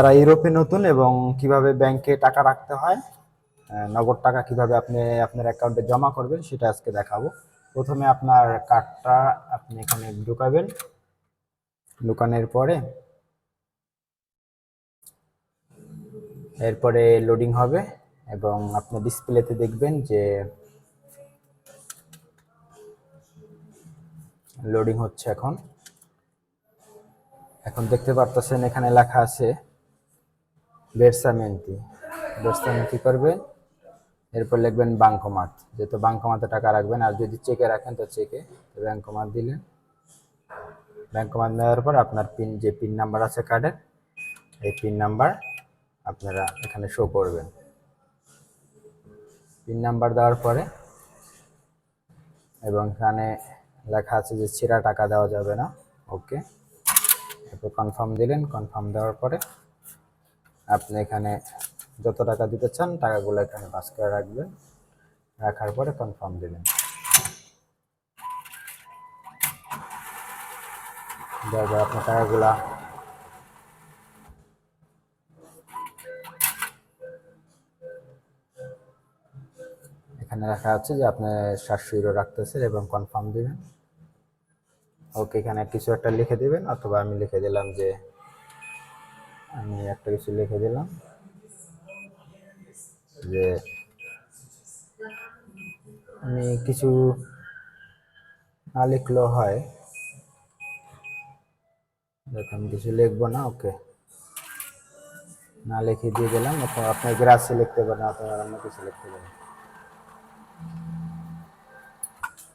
যারা ইউরোপে নতুন এবং কীভাবে ব্যাংকে টাকা রাখতে হয় নগদ টাকা কীভাবে আপনি আপনার অ্যাকাউন্টে জমা করবেন সেটা আজকে দেখাবো। প্রথমে আপনার কার্ডটা আপনি এখানে ঢুকাবেন। ঢুকানোর পরে এরপরে লোডিং হবে এবং আপনি ডিসপ্লেতে দেখবেন যে লোডিং হচ্ছে এখন। এখন দেখতে পারতেছেন এখানে লেখা আছে বেরসামেন্টি বেরসামেন্টি করবেন এরপর লিখবেন বাঙ্কমাত যেহেতু বাঙ্কমাতে টাকা রাখবেন, আর যদি চেকে রাখেন, তো চেকে ব্যাঙ্কমাত দিলেন। ব্যাঙ্কমাত দেওয়ার পর আপনার পিন যে পিন নাম্বার আছে কার্ডের এই পিন নাম্বার আপনারা এখানে শো করবেন। পিন নাম্বার দেওয়ার পরে, এবং এখানে লেখা আছে যে ছেঁড়া টাকা দেওয়া যাবে না। ওকে এরপর কনফার্ম দিলেন কনফার্ম দেওয়ার পরে আপনি এখানে যত টাকা দিতে চান, টাকাগুলো এখানে পাস করে রাখবেন। রাখার পরে কনফার্ম দেওয়ার আপনার টাকাগুলা এখানে রাখা আছে যে আপনি সাতশো ইউরো রাখতেছেন এবং কনফার্ম দিবেন। ওকে, এখানে কিছু একটা লিখে দিবেন, অথবা আমি লিখে দিলাম যে আমি একটা কিছু লিখে দিলাম। যে আমি কিছু না লিখলেও হয়। দেখুন কিছু লিখব না, ওকে। না লিখে দিয়ে দিলাম, অথবা আপনার গ্রাসে লিখতে পারেন, অথবা অন্য কিছু লিখতে পারেন।